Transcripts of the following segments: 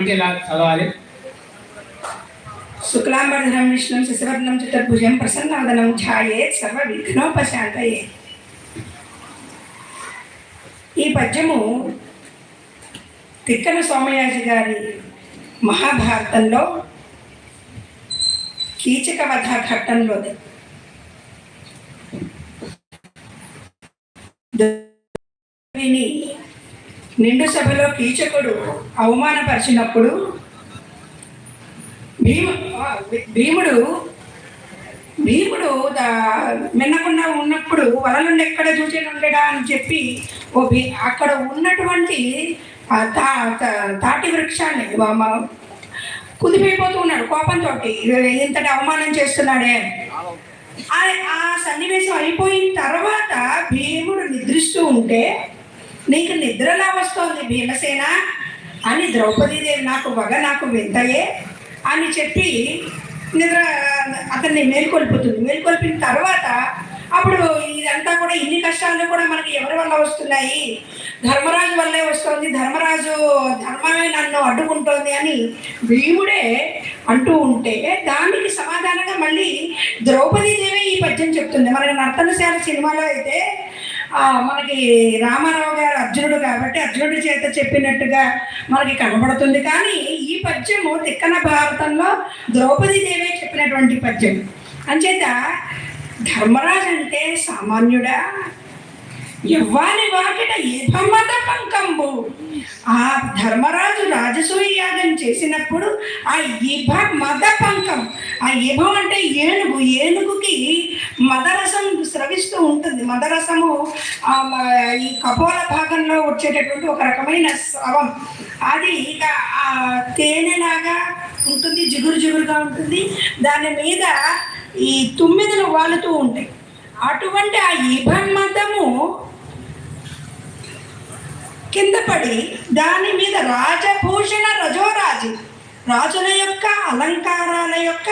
ఇలా చదవాలి శుక్లాంబరధరం విష్ణుం శశివర్ణం చతుర్భుజం ప్రసన్నవదనం ఛాయేత్ సర్వ విఘ్నోపశాంతయే ఈ పద్యము తిక్కన సోమయాజి గారి మహాభారతంలో కీచక వధ ఘట్టంలోది విని నిండు సభలో కీచకుడు అవమానపరిచినప్పుడు భీమ భీముడు భీముడు దా- మిన్నకుండా ఉన్నప్పుడు వరలుండి ఎక్కడ చూచేనుండడా అని చెప్పి ఓ భీ అక్కడ ఉన్నటువంటి తా తా- తాటి వృక్షాన్ని కుదిపోయిపోతూ ఉన్నాడు కోపంతో ఇంతటి అవమానం చేస్తున్నాడే ఆ సన్నివేశం అయిపోయిన తర్వాత భీముడు నిద్రిస్తూ ఉంటే నీకు నిద్రలా వస్తోంది భీమసేన? అని ద్రౌపదీదేవి నాకు వగ నాకు వింతయే. అని చెప్పి నిద్ర అతన్ని మేల్కొల్పుతుంది. మేల్కొల్పిన తర్వాత అప్పుడు ఇదంతా కూడా ఇన్ని కష్టాలు కూడా మనకి ఎవరి వల్ల వస్తున్నాయి? ధర్మరాజు వల్లే వస్తుంది. ధర్మరాజు ధర్మమే నన్ను అడ్డుకుంటోంది అని భీముడే అంటూ ఉంటే దానికి సమాధానంగా మళ్ళీ ద్రౌపదీదేవి ఈ పద్యం చెప్తుంది. మనకి నర్తనశాల సినిమాలో అయితే మనకి రామారావు గారు అర్జునుడు కాబట్టి అర్జునుడి చేత చెప్పినట్టుగా మనకి కనబడుతుంది. కానీ ఈ పద్యము తిక్కన భారతంలో ద్రౌపది దేవే చెప్పినటువంటి పద్యం. అంచేత ధర్మరాజు అంటే సామాన్యుడా? యవ్వాని వాకిట ఇభమద పంకంబు? ఆ ధర్మరాజు రాజసూయ యాగం చేసినప్పుడు ఆ ఇభ మద పంకం? ఆ ఇభం అంటే ఏనుగు ఏనుగుకి మదరసం స్రవిస్తూ ఉంటుంది. మదరసము ఈ కపోల భాగంలో వచ్చేటటువంటి ఒక రకమైన స్రవం. అది ఇక ఆ తేనెలాగా ఉంటుంది జిగురు జిగురుగా ఉంటుంది. దాని మీద ఈ తుమ్మిదలు వాలుతూ ఉంటాయి. అటువంటి ఆ ఇభమదము కింద పడి దాని మీద రాజభూషణ రజోరాజు రాజుల యొక్క అలంకారాల యొక్క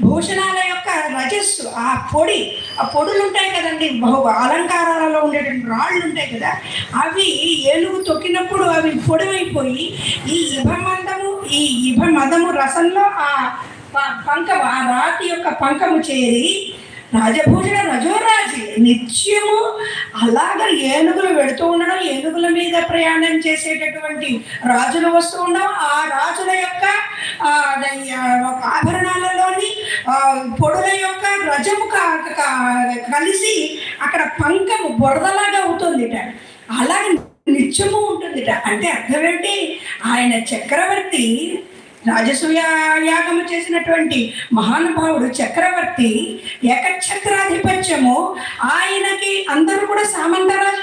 భూషణాల యొక్క రజస్సు ఆ పొడి ఆ పొడులు ఉంటాయి కదండి. బహు అలంకారాలలో ఉండేటువంటి రాళ్ళు ఉంటాయి కదా. అవి ఏనుగు తొక్కినప్పుడు అవి పొడివైపోయి ఈ ఇభమందము ఈ ఇభమదము రసంలో ఆ పంకము ఆ రాతి యొక్క పంకము చేరి రాజభూషణ రజోరాజు. నిత్యము అలాగ ఏనుగులు పెడుతూ ఉండడం ఏనుగుల మీద ప్రయాణం చేసేటటువంటి రాజులు వస్తూ ఉండడం ఆ రాజుల యొక్క ఆభరణాలలోని పొడుల యొక్క రజము కలిసి అక్కడ పంకము బురదలాగా అవుతుందిట. అలాగే నిత్యము ఉంటుందిట. అంటే అర్థం ఏంటి? ఆయన చక్రవర్తి రాజసూయ యాగము చేసినటువంటి మహానుభావుడు చక్రవర్తి ఏకఛత్రాధిపత్యము. ఆయనకి అందరూ కూడా సామంతరాజు